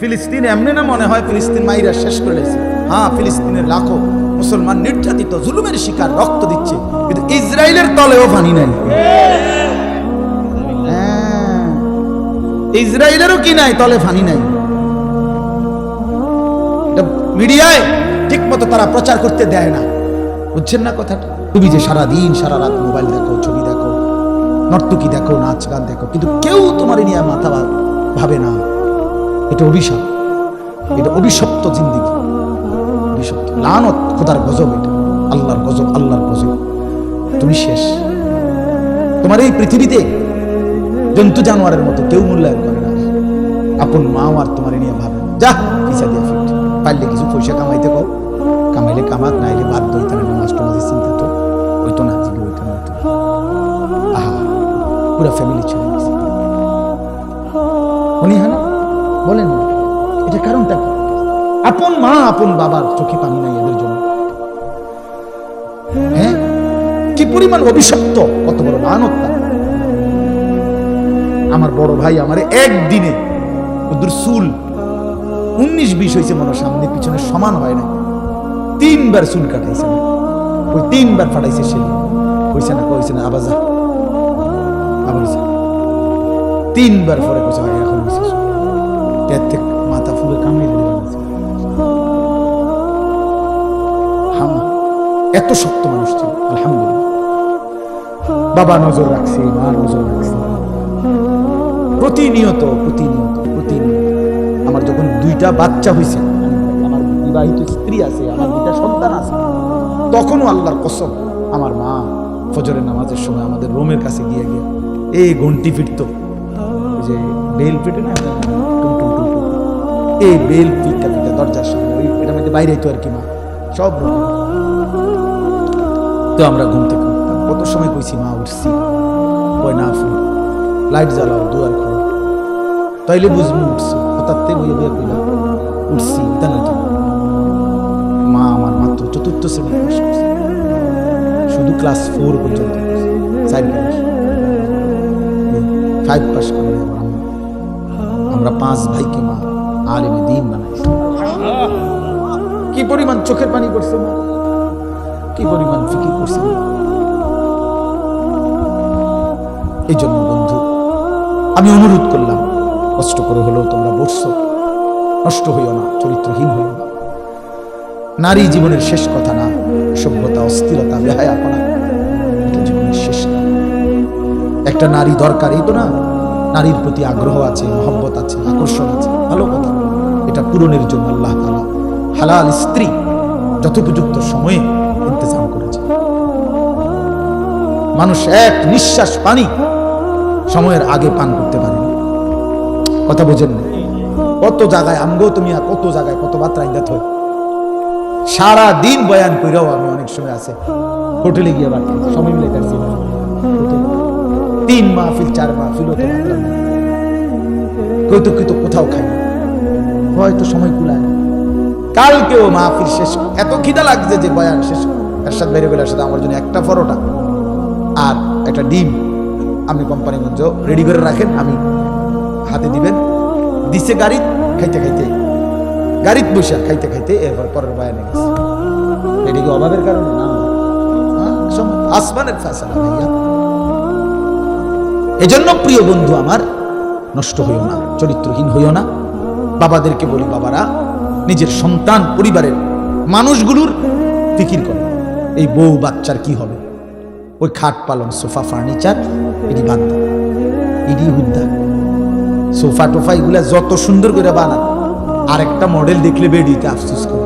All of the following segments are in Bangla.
ফিলিস্তিন এমনি না মনে হয় ফিলিস্তিন মাইরা শেষ করে লেছে হ্যাঁ ফিলিস্তিনের লাখো মুসলমান নির্যাতিত জুলুমের শিকার রক্ত দিচ্ছে কিন্তু ইসরায়েলের তলেও পানি নাই। হ্যাঁ, ইসরায়েলেরও কি নাই? তলে ফানি নাই। মিডিয়ায় ঠিক মতো তারা প্রচার করতে দেয় না। বুঝছেন না কথাটা? তুমি যে সারা দিন সারা রাত মোবাইল দেখো ছবি দেখো নর্তকী দেখো নাচ গান দেখো কিন্তু কেউ তোমার নিয়ে মাথা ভাবে না। এটা অভিশাপ। এটা অভিশপ্ত জিন্দিগি। অভিশপ্ত। লানত খোদার গজব এটা। আল্লাহর গজব আল্লাহর গজব। তুমি শেষ। তোমার এই পৃথিবীতে জন্তু জানোয়ারের মতো কেউ মূল্যায়ন করে না। আপন মা আর তোমার নিয়ে ভাবে না। যা, পিছা দিয়ে ফিট পারলে কিছু পয়সা কামাইতে কও কামাইলে কামাক, নাইলে বাদ দই তাহলে নামাজ টামাজের চিন্তা তো। ওই তো না আজকে ওইটা না তো আহা, পুরো ফ্যামিলি ছেড়ে বলেন এটা কারণটা কি? আপন মা, আপন বাবার চোখে পানি নাই এদের জন্য। হ্যাঁ? কি পরিমাণ অভিশপ্ত? কত বড় মানবতা আমার বড় ভাই আমারে একদিনে চুল উনিশ, বিশ হয়েছে মনে সামনে, পিছনে সমান হয় না তিনবার চুল কাটাইছে। ওই তিনবার ফাটাইছে সে। কইছে না কইছে না, আবার যা। আবার তিনবার পরে কইছে চুল। পেট মাথা ফুলে কামিয়ে এত শক্ত মানুষ ছিল আলহামদুলিল্লাহ। বাবা নজর রাখছে, মা নজর রাখছে। প্রতিনিয়ত প্রতিনিয়ত প্রতিনিয়ত। আমার যখন দুইটা বাচ্চা হয়েছে আমার বিবাহিত স্ত্রী আছে, আমার দুইটা সন্তান আছে, তখনও আল্লাহর কসম, আমার মা ফজরের নামাজের সময় আমাদের রোমের কাছে গিয়ে গিয়ে এই ঘন্টি ফিরত। যে বেল ফিটে না। এই বেল ফিটটা ফিটে দরজার সামনে, ওই এটার মধ্যে বাইরে তো আর কি মা। সব তো আমরা ঘুম থেকে উঠতাম। কত সময় কইছি, মা, উঠছি। কয়, না ফুল লাইট জ্বালাও, দুয়ার খোলো। তাইলে বুঝব উঠছি। হঠাৎ বইয়ে বইয়ে কইলাম, উঠছি তা। নয় মা আমার মাত্র চতুর্থ শ্রেণি পাস করছে। শুধু ক্লাস ফোর পর্যন্ত সাইড ক্লাস ফাইভ পাস করে। আমরা পাঁচ ভাইকে মা আলেমে দিন বানাইছি। কি পরিমাণ চোখের পানি করছে কি পরিমাণ করছে? এই জন্য বন্ধু, আমি অনুরোধ করলাম, কষ্ট করে হলেও তোমরা বসছো। নষ্ট হইও না, চরিত্রহীন হইও না। নারী জীবনের শেষ কথা না, সভ্যতা, অস্থিরতা বেহায়াপনা এটা জীবনের শেষ না। একটা নারী দরকার, এই তো না, নারীর প্রতি আগ্রহ আছে, মহব্বত আছে, আকর্ষণ আছে, ভালো কথা। এটা পূরণের জন্য আল্লাহ তালা হালাল স্ত্রী যথোপযুক্ত সময়ে ইন্তজাম করেছে মানুষ এক নিঃশ্বাস পানি সময়ের আগে পান করতে পারে কথা বোঝেন না। কত জায়গায় আমগো তুমি আর কত জায়গায় কত মাত্রা ইন্দাত হয়। সারা দিন বয়ান কইরাও আমি অনেক সময় আছে। হোটেলে গিয়ে বাড়তে সময় মিলে জীবন তিন মাহফিল, চার মাহফিলও তো মাত্রা নেই কোথাও খাই না। হয়তো সময় কুলায়। কালকেও মাহফিল শেষ এত খিদা লাগছে যে বয়ান শেষ এরশাদ বাইরে বেলার সাথে আমার জন্য একটা পরোটা আর একটা ডিম। আপনি কোম্পানিগঞ্জ রেডি করে রাখেন আমি হাতে দিবেন। দিছে গাড়ি খাইতে খাইতে। গাড়িত বসে খাইতে খাইতে এরপর পরের বয়ানে গেছে। এটা কি অভাবের কারণে না হ্যাঁ, আসমানের ভাইয়া। এজন্য প্রিয় বন্ধু আমার নষ্ট হইও না চরিত্রহীন হইও না। বাবাদেরকে বলি, বাবারা, নিজের সন্তান, পরিবারের মানুষগুলোর ফিকির করে। এই বউ বাচ্চার কি হবে? ওই খাট পালন সোফা ফার্নিচার এটি বাদ এটি হুদ্দা সোফা টোফা এগুলা যত সুন্দর করে বানান আরেকটা মডেল দেখলে বেডিতে আফসোস করে।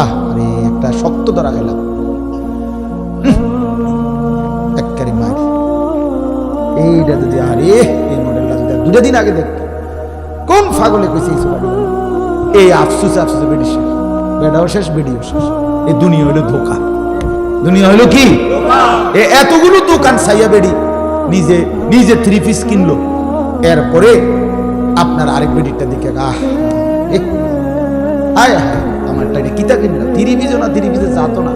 আহ, আরে, একটা শক্ত ধরা গেলাম এইটা যদি আরে, এই মডেলটা দুটা দিন আগে দেখতে কোন ফাগলে কইছে এই সোফাটি এই আফসোস আফসোস বেডি শেষ। বেডাও শেষ বেডিও শেষ। এই দুনিয়া হইল ধোকা। দুনিয়া হইল কি? এ এতগুলো দোকান সাইয়া বেডি নিজে নিজে থ্রি পিস কিনলো। এরপরে আপনার আরেক বেডিটা দিকে আহ আয় আমারটা এটা কিতা কিনলাম তিরি পিজও না? তিরি পিজে যাতো না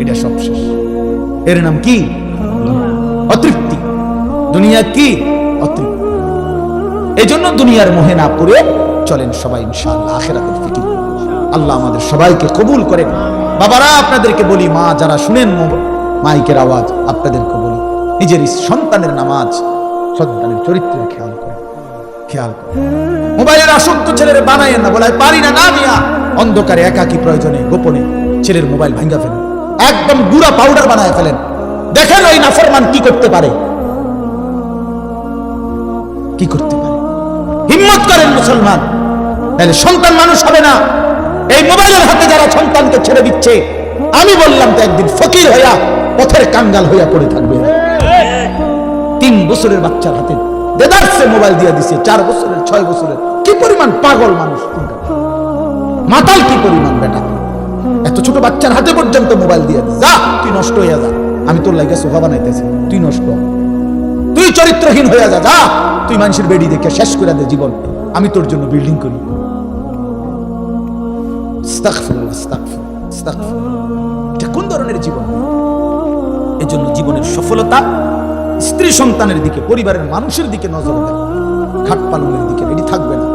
এটা সব শেষ। এর নাম কি? অতৃপ্তি। দুনিয়া কি? অতৃপ্তি। এই জন্য দুনিয়ার মোহে না পড়ে চলেন সবাই ইনশাআল্লাহ, আখেরাতের ফিকির। আল্লাহ আমাদের সবাইকে কবুল করেন। বাবারা, আপনাদেরকে বলি, মা যারা শুনেন মাইকের আওয়াজ, আপনাদেরকে বলি, নিজের সন্তানের নামাজ, সন্তানের চরিত্রের খেয়াল করেন খেয়াল করেন। মোবাইলের আসক্ত ছেলের বানায়েন না বলে পারি না না মিয়া। অন্ধকারে, একাকি প্রয়োজনে, গোপনে ছেলের মোবাইল ভাঙ্গা ফেলেন। একদম গুড়া পাউডার বানায় ফেলেন। দেখেন ওই নাফরমান কি করতে পারে? কি করতে পারে? হিম্মত করেন মুসলমান। তাহলে সন্তান মানুষ হবে না। এই মোবাইলের হাতে যারা সন্তানকে ছেড়ে দিচ্ছে, আমি বললাম তো একদিন ফকির হইয়া পথের কাঙ্গাল হইয়া পড়ে থাকবে। তিন বছরের বাচ্চার হাতে দেদারসে মোবাইল দিয়ে দিছে, চার বছরের, ছয় বছরের। কি পরিমাণ পাগল মানুষ মাতাল কি পরিমাণ বেটা? এত ছোট বাচ্চার হাতে পর্যন্ত মোবাইল দিয়ে। যা, তুই নষ্ট হইয়া যা। আমি তোর লাগে সোফা বানাইতেছি। তুই নষ্ট হ। চরিত্রহীন হইয়া যা যা। তুই মানুষের বেডি দেখে শেষ করে দে জীবন। আমি তোর জন্য বিল্ডিং করি। এটা কোন ধরনের জীবন? এজন্য জীবনের সফলতা স্ত্রী সন্তানের দিকে, পরিবারের মানুষের দিকে নজর দেয়। খাট পালনের দিকে রেডি থাকবে না।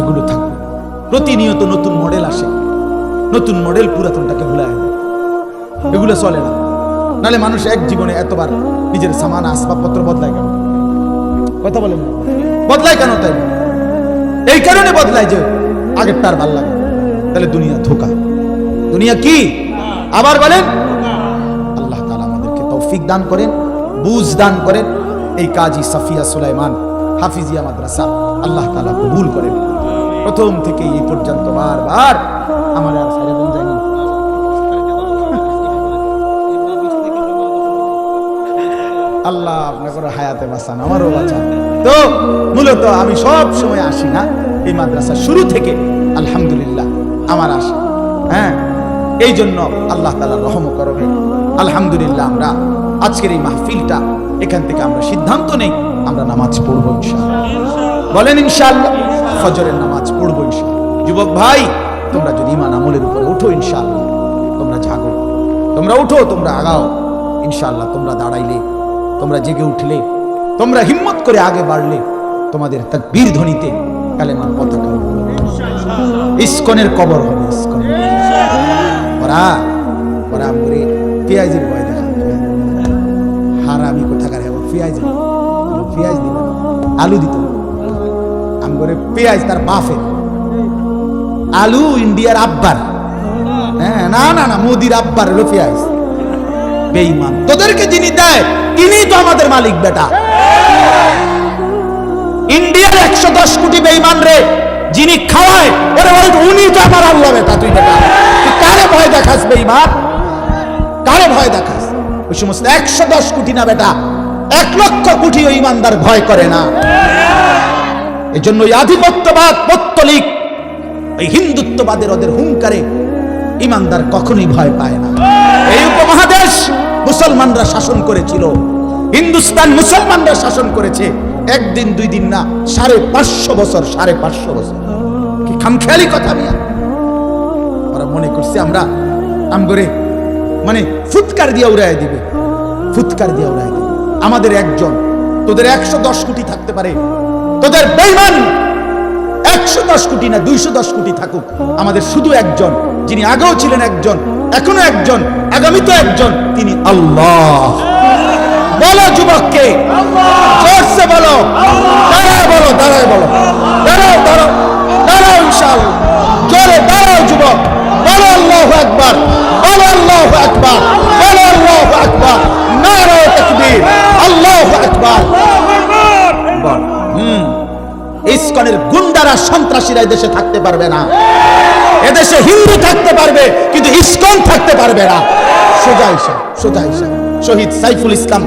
এগুলো থাকবে প্রতিনিয়ত নতুন মডেল আসে। নতুন মডেল পুরাতনটাকে ভুলায় এগুলো চলে না। নালে মানুষ এক জীবনে এতবার নিজের সামান আসবাবপত্র বদলায় কেন? কথা বলেন বদলায় কেন তাই? এই কারণে বদলায় যে আগের তার ভালো লাগে তাহলে দুনিয়া ধোকা। দুনিয়া কি? আবার বলেন, আল্লাহ তাআলা আমাদেরকে তৌফিক দান করেন, বুঝ দান করেন। এই কাজী সাফিয়া সুলাইমান, হাফিজিয়া মাদ্রাসা, আল্লাহ তাআলা কবুল করেন। প্রথম থেকে এই পর্যন্ত বারবার আমার আর আল্লাহ আপনাকে হায়াতে বাঁচান, আমারও বাঁচান। তো মূলত আমি সব সময় আসি না এই মাদ্রাসা শুরু থেকে, আলহামদুলিল্লাহ, আমার আসা হ্যাঁ এই জন্য আল্লাহ তালা রহম করবে আলহামদুলিল্লাহ, আমরা আজকের এই মাহফিলটা, এখান থেকে আমরা সিদ্ধান্ত নেই, আমরা নামাজ পড়ব ইনশাআল্লাহ। বলেন ইনশাআল্লাহ, ফজরের নামাজ পড়ব ইনশাআল্লাহ। যুবক ভাই, তোমরা যদি ইমান আমলের উপরে উঠো ইনশাআল্লাহ, তোমরা জাগো। তোমরা উঠো, তোমরা আগাও। ইনশাআল্লাহ, তোমরা দাঁড়াইলে তোমরা জেগে উঠলে তোমরা হিম্মত করে আগে বাড়লে তোমাদের তাকবীর ধ্বনিতে কালেমার পতাকা ইস্কনের কবর হবে ইস্কনের ওরা ওরা আমরে পেঁয়াজের ভয় দেখা হারামি কোথাকার হবে? পেঁয়াজ পেঁয়াজ না, আলু দিত আমরে পেঁয়াজ তার বাফের আলু ইন্ডিয়ার আব্বার। হ্যাঁ না না না মোদির আব্বার হলো পেঁয়াজ বেঈমান। তোদেরকে যিনি দেয় তিনি তো আমাদের মালিক, বেটা। ইন্ডিয়ার একশো দশ কোটি বেঈমান রে, যিনি খাওয়ায়, ওরে বলে, উনি তো আমার আল্লাহ, বেটা, তুই বেটা। কারে ভয় দেখাস, বেঈমান? কারে ভয় দেখাস? ওই সমস্ত একশো দশ কোটি না, বেটা। এক লক্ষ কোটি ওই ইমানদার ভয় করে না। এই জন্য ওই আধিপত্যবাদ, পত্তলিক, ওই হিন্দুত্ববাদের ওদের হুঙ্কারে ইমানদার কখনোই ভয় পায় না। এই উপমহাদেশ মুসলমানরা শাসন করেছিল। হিন্দুস্তান মুসলমানরা শাসন করেছে। একদিন, দুই দিন না, সাড়ে পাঁচশো বছর, সাড়ে পাঁচশো বছর। কি খামখেয়ালি কথা মিয়া? ওরা মনে করছে আমরা আমগরে মানে ফুৎকার দিয়ে উড়াই দিবে। ফুৎকার দিয়ে উড়াই দিবে। আমাদের একজন, তোদের একশো দশ কোটি থাকতে পারে। তোদের বেইমান একশো দশ কোটি না, দুইশো দশ কোটি থাকুক। আমাদের শুধু একজন, যিনি আগেও ছিলেন একজন এখনও একজন আগামী তো একজন, তিনি আল্লাহ। বলো যুবককে, জোরসে বলো। দাঁড়ায় বলো দাঁড়ায় বলো। দাঁড়াও দাঁড়াও দাঁড়াও ইনশাআল্লাহ। জোরে দাঁড়াও যুবক। বলো আল্লাহ একবার বলো আল্লাহ একবার বলো আল্লাহ একবার নারায় তাকবীর। আল্লাহ একবার হুম। ইসকনের গুন্ডারা সন্ত্রাসীরা দেশে থাকতে পারবে না। এদেশে হিন্দু থাকতে পারবে, কিন্তু থাকতে পারবে না। সোজা হিসাব সোজা হিসাব শহীদ সাইফুল ইসলাম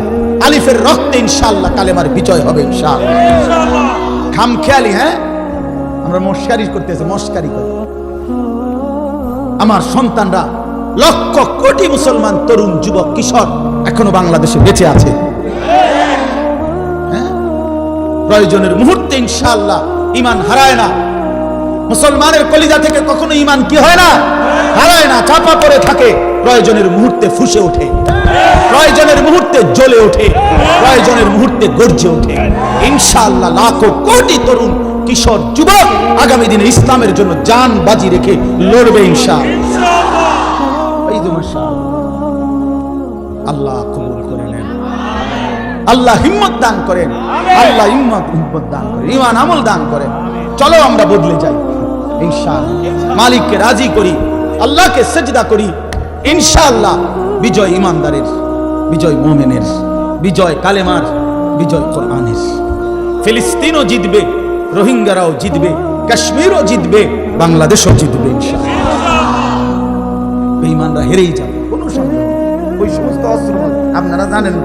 আলিফের রক্তে ইনশাআল্লাহ কালেমার বিজয় হবে ইনশাআল্লাহ। খামখেয়ালি হ্যাঁ? আমরা মস্কারি করতেছি, মস্কারি করি। আমার সন্তানরা লক্ষ কোটি মুসলমান, তরুণ, যুবক, কিশোর এখনও বাংলাদেশে বেঁচে আছে। হ্যাঁ? প্রয়োজনের মুহূর্তে ইনশাল্লাহ ইমান হারায় না। মুসলমানের কলিজা থেকে কখনো ইমান কি হয় না? হারায় না, চাপা পড়ে থাকে। প্রয়োজনের মুহূর্তে ফুসে ওঠে। প্রয়োজনের মুহূর্তে জ্বলে ওঠে। প্রয়োজনের মুহূর্তে গর্জে ওঠে। ইনশাআল্লাহ লাখো কোটি তরুণ, কিশোর, যুবক আগামী দিনে ইসলামের জন্য জান বাজি রেখে লড়বে এই আল্লাহ কবুল করে নেন। আল্লাহ হিম্মত দান করেন। আল্লাহ হিম্মত হিম্মত দান করেন। ইমান আমল দান করেন। চলো আমরা বদলে যাই। মালিককে রাজি করি, আল্লাহকে সেজদা করি, ইনশাআল্লাহ বিজয় ইমানদারের, বিজয় মোমেনের, বিজয় কালেমার, বিজয় কোরআনের। ফিলিস্তিনও জিতবে, রোহিঙ্গারাও জিতবে, কাশ্মীরও জিতবে, বাংলাদেশও জিতবে বেঈমানরা হেরেই যাবে, কোনো সন্দেহ ওই সমস্ত অস্ত্র, আপনারা জানেন,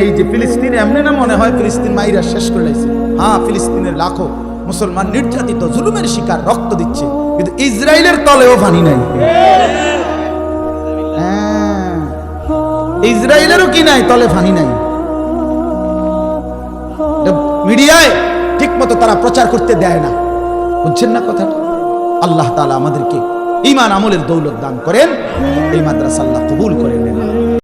এই যে ফিলিস্তিন এমনি না মনে হয় ফিলিস্তিন মাইরা শেষ করে লাইছে। হ্যাঁ ফিলিস্তিনের লাখো মুসলমান নির্যাতিত জুলুমের শিকার রক্ত দিচ্ছে কিন্তু ইসরায়েলের তলেও পানি নাই। হ্যাঁ, ইসরায়েলেরও কি নাই? তলে ফানি নাই। মিডিয়ায় ঠিক মতো তারা প্রচার করতে দেয় না। বুঝছেন না কথাটা? আল্লাহ তালা আমাদেরকে ইমান আমলের দৌলত দান করেন এই মাদ্রাসা আল্লাহ কবুল করে নেন।